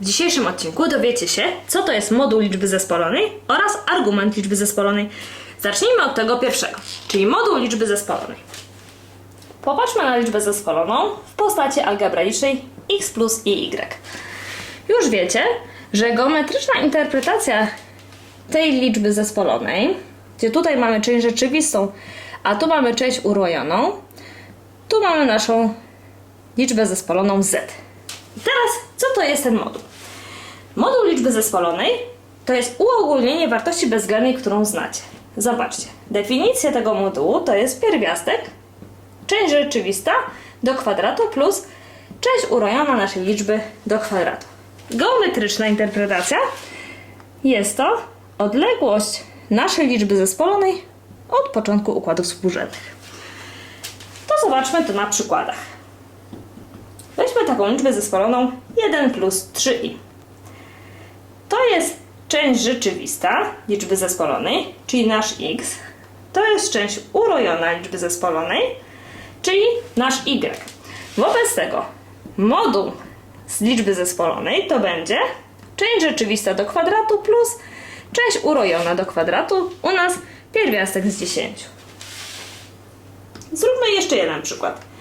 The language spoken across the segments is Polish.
W dzisiejszym odcinku dowiecie się, co to jest moduł liczby zespolonej oraz argument liczby zespolonej. Zacznijmy od tego pierwszego, czyli moduł liczby zespolonej. Popatrzmy na liczbę zespoloną w postaci algebraicznej x plus i y. Już wiecie, że geometryczna interpretacja tej liczby zespolonej, gdzie tutaj mamy część rzeczywistą, a tu mamy część urojoną, tu mamy naszą liczbę zespoloną z. Teraz, to jest ten moduł? Moduł liczby zespolonej to jest uogólnienie wartości bezwzględnej, którą znacie. Zobaczcie, definicja tego modułu to jest pierwiastek, część rzeczywista do kwadratu plus część urojona naszej liczby do kwadratu. Geometryczna interpretacja jest to odległość naszej liczby zespolonej od początku układów współrzędnych. To zobaczmy to na przykładach. Taką liczbę zespoloną 1 plus 3i. To jest część rzeczywista liczby zespolonej, czyli nasz x. To jest część urojona liczby zespolonej, czyli nasz y. Wobec tego moduł z liczby zespolonej to będzie część rzeczywista do kwadratu plus część urojona do kwadratu. U nas pierwiastek z 10. Zróbmy jeszcze jeden przykład.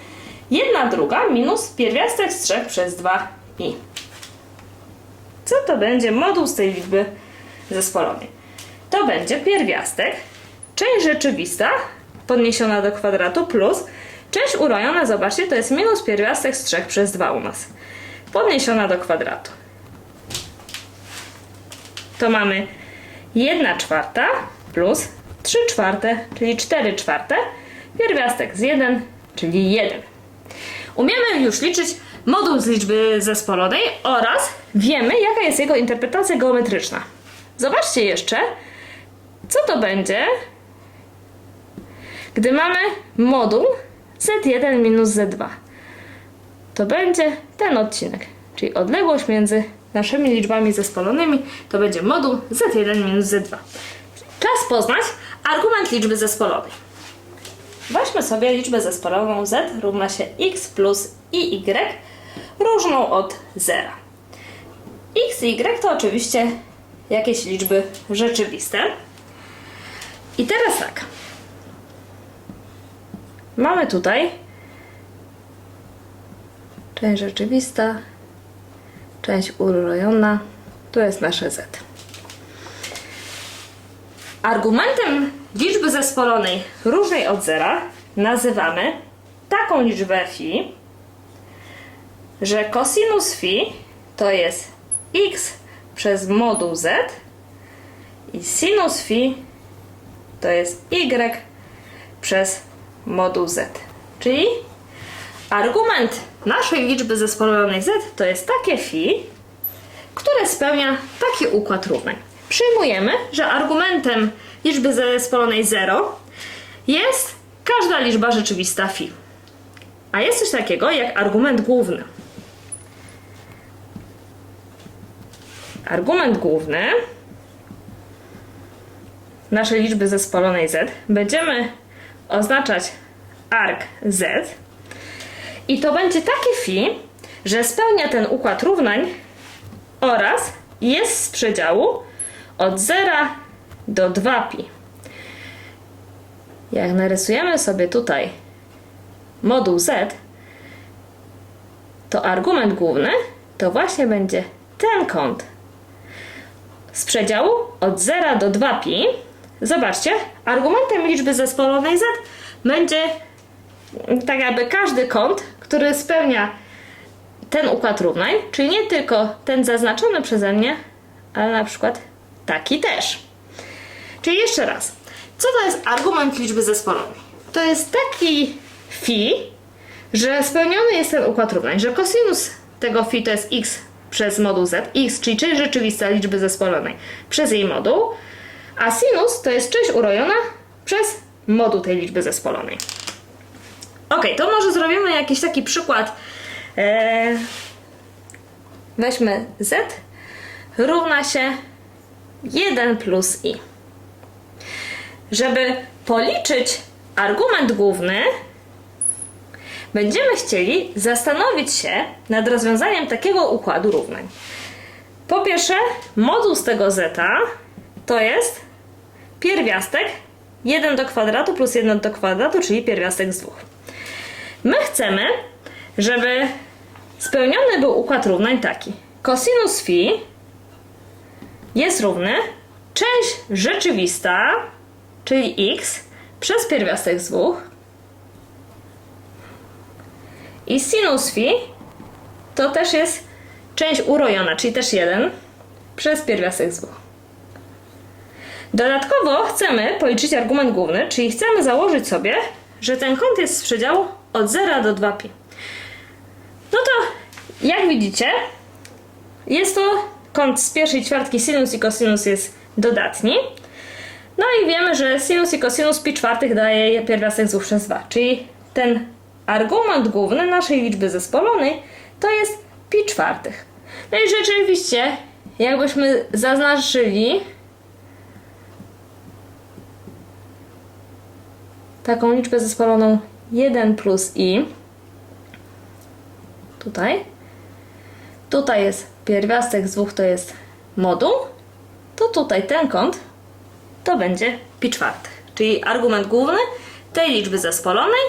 1 druga minus pierwiastek z 3 przez 2i. Co to będzie moduł z tej liczby zespolonej? To będzie pierwiastek, część rzeczywista podniesiona do kwadratu plus część urojona, zobaczcie, to jest minus pierwiastek z 3 przez 2 u nas. Podniesiona do kwadratu. To mamy 1 czwarta plus 3 czwarte, czyli 4 czwarte, pierwiastek z 1, czyli 1. Umiemy już liczyć moduł z liczby zespolonej oraz wiemy, jaka jest jego interpretacja geometryczna. Zobaczcie jeszcze, co to będzie, gdy mamy moduł z1 minus z2. To będzie ten odcinek, czyli odległość między naszymi liczbami zespolonymi, to będzie moduł z1 minus z2. Czas poznać argument liczby zespolonej. Weźmy sobie liczbę zespoloną z równa się x plus i y różną od zera. x i y to oczywiście jakieś liczby rzeczywiste. I teraz tak. Mamy tutaj część rzeczywista, część urojona. Tu jest nasze z. Argumentem liczby zespolonej różnej od zera nazywamy taką liczbę phi, że cosinus phi to jest x przez moduł z i sinus phi to jest y przez moduł z. Czyli argument naszej liczby zespolonej z to jest takie phi, które spełnia taki układ równań. Przyjmujemy, że argumentem liczby zespolonej 0 jest każda liczba rzeczywista phi. A jest coś takiego jak argument główny. Argument główny naszej liczby zespolonej z będziemy oznaczać arg z i to będzie takie phi, że spełnia ten układ równań oraz jest z przedziału od 0 do 2pi. Jak narysujemy sobie tutaj moduł z, to argument główny to właśnie będzie ten kąt z przedziału od 0 do 2pi. Zobaczcie, argumentem liczby zespolonej z będzie tak jakby każdy kąt, który spełnia ten układ równań, czyli nie tylko ten zaznaczony przeze mnie, ale na przykład taki też. Czyli jeszcze raz, co to jest argument liczby zespolonej? To jest taki phi, że spełniony jest ten układ równań, że cosinus tego phi to jest x przez moduł z, x, czyli część rzeczywista liczby zespolonej przez jej moduł, a sinus to jest część urojona przez moduł tej liczby zespolonej. Ok, to może zrobimy jakiś taki przykład. Eee, weźmy z równa się 1 plus i. Żeby policzyć argument główny, będziemy chcieli zastanowić się nad rozwiązaniem takiego układu równań. Po pierwsze, moduł z tego zeta to jest pierwiastek 1 do kwadratu plus 1 do kwadratu, czyli pierwiastek z 2. My chcemy, żeby spełniony był układ równań taki. Cosinus phi jest równy część rzeczywista, czyli x, przez pierwiastek z 2 i sinus phi to też jest część urojona, czyli też 1 przez pierwiastek z 2. Dodatkowo chcemy policzyć argument główny, czyli chcemy założyć sobie, że ten kąt jest z przedziału od 0 do 2pi. No to jak widzicie, jest to kąt z pierwszej ćwiartki sinus i cosinus jest dodatni. No i wiemy, że sinus i cosinus pi czwartych daje pierwiastek z 2 przez 2, czyli ten argument główny naszej liczby zespolonej to jest pi czwartych. No i rzeczywiście, jakbyśmy zaznaczyli taką liczbę zespoloną 1 plus i tutaj tutaj jest pierwiastek z dwóch to jest moduł to tutaj ten kąt to będzie pi czwartych. Czyli argument główny tej liczby zespolonej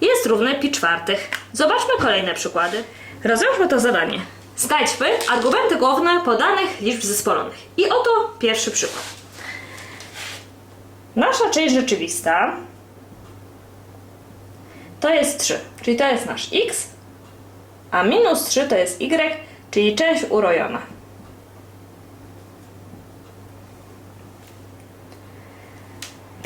jest równy pi czwartych. Zobaczmy kolejne przykłady. Rozwiążmy to zadanie. Znajdźmy argumenty główne podanych liczb zespolonych. I oto pierwszy przykład. Nasza część rzeczywista to jest 3, czyli to jest nasz x, a minus 3 to jest y, czyli część urojona.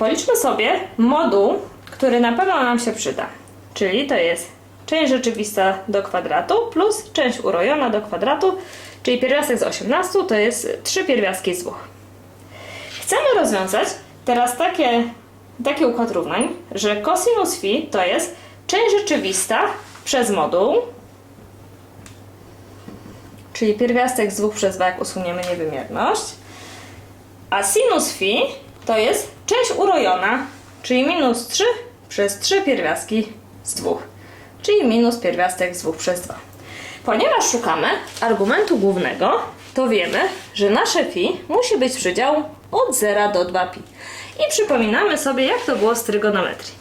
Policzmy sobie moduł, który na pewno nam się przyda, czyli to jest część rzeczywista do kwadratu plus część urojona do kwadratu, czyli pierwiastek z 18 to jest 3 pierwiastki z 2. Chcemy rozwiązać teraz takie, taki układ równań, że cosinus phi to jest część rzeczywista przez moduł, czyli pierwiastek z 2 przez 2, jak usuniemy niewymierność, a sinus phi to jest część urojona, czyli minus 3 przez 3 pierwiastki z 2, czyli minus pierwiastek z 2 przez 2. Ponieważ szukamy argumentu głównego, to wiemy, że nasze phi musi być przedział od 0 do 2pi. I przypominamy sobie, jak to było z trygonometrii.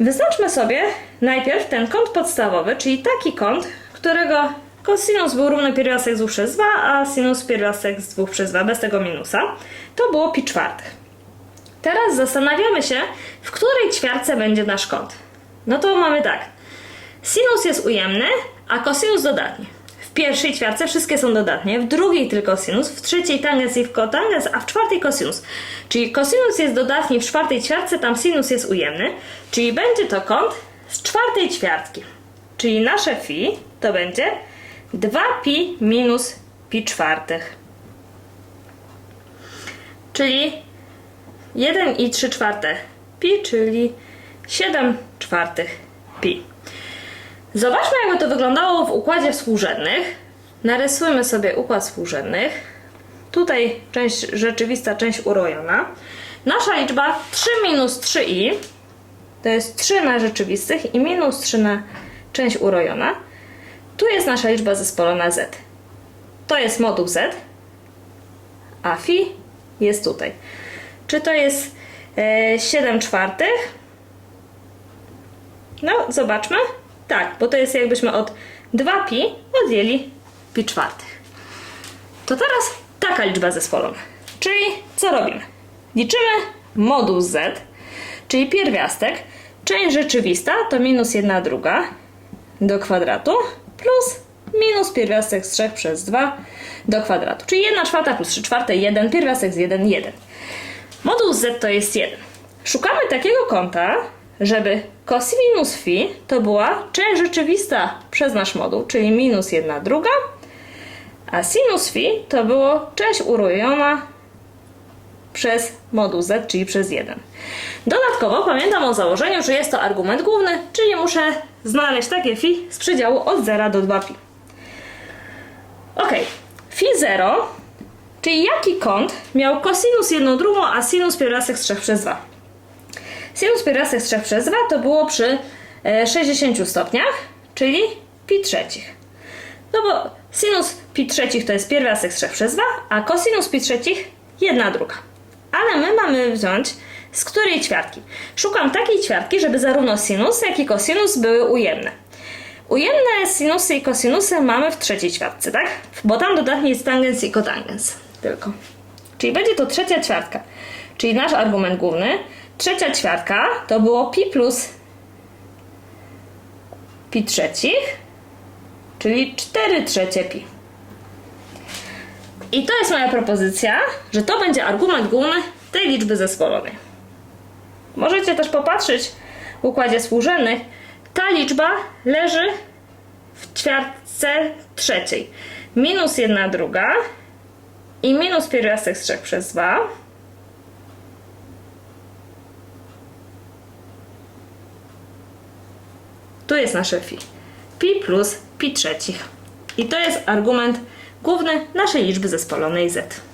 Wyznaczmy sobie najpierw ten kąt podstawowy, czyli taki kąt, którego cosinus był równy pierwiastek z 2 przez 2, a sinus pierwiastek z 2 przez 2 bez tego minusa. To było pi czwartych. Teraz zastanawiamy się, w której ćwiarce będzie nasz kąt. No to mamy tak. Sinus jest ujemny, a cosinus dodatni. W pierwszej ćwiarce wszystkie są dodatnie, w drugiej tylko sinus, w trzeciej tangens i w kotangens, a w czwartej cosinus. Czyli cosinus jest dodatni w czwartej ćwiarce, tam sinus jest ujemny, czyli będzie to kąt z czwartej ćwiartki. Czyli nasze phi to będzie 2pi minus pi czwartych. Czyli 1 i 3 czwarte pi, czyli 7 czwartych pi. Zobaczmy, jakby to wyglądało w układzie współrzędnych. Narysujmy sobie układ współrzędnych. Tutaj część rzeczywista, część urojona. Nasza liczba 3 minus 3i to jest 3 na rzeczywistych i minus 3 na część urojona. Tu jest nasza liczba zespolona z. To jest moduł z, a phi jest tutaj. Czy to jest e, 7 czwartych? No, zobaczmy. Tak, bo to jest jakbyśmy od 2pi odjęli pi czwartych. To teraz taka liczba zespolona. Czyli co robimy? Liczymy moduł z, czyli pierwiastek. Część rzeczywista to minus 1 druga do kwadratu plus minus pierwiastek z 3 przez 2 do kwadratu. Czyli 1 czwarta plus 3 czwarte 1, pierwiastek z 1, 1. Moduł z to jest 1. Szukamy takiego kąta, żeby cosinus phi to była część rzeczywista przez nasz moduł, czyli minus 1 druga, a sinus phi to było część urojona przez moduł z, czyli przez 1. Dodatkowo pamiętam o założeniu, że jest to argument główny, czyli muszę znaleźć takie phi z przedziału od 0 do 2pi. Ok, phi 0, czyli jaki kąt miał cosinus 1 drugą, a sinus pierwiastek z 3 przez 2? Sinus pierwiastek z 3 przez 2 to było przy e, 60 stopniach, czyli pi trzecich. No bo Sinus pi trzecich to jest pierwiastek z 3 przez 2, a cosinus pi trzecich jedna druga. Ale my mamy wziąć z której ćwiartki? Szukam takiej ćwiartki, żeby zarówno sinus, jak i cosinus były ujemne. Ujemne sinusy i kosinusy mamy w trzeciej ćwiartce, tak? Bo tam dodatnie jest tangens i kotangens tylko. Czyli będzie to trzecia ćwiartka. Czyli nasz argument główny. Trzecia ćwiartka to było pi plus pi trzecich, czyli 4 trzecie pi. I to jest moja propozycja, że to będzie argument główny tej liczby zespolonej. Możecie też popatrzeć w układzie współrzędnych. Ta liczba leży w ćwiartce trzeciej. Minus jedna druga i minus pierwiastek z 3 przez 2. Tu jest nasze phi. Pi plus pi trzecich. I to jest argument główny naszej liczby zespolonej z.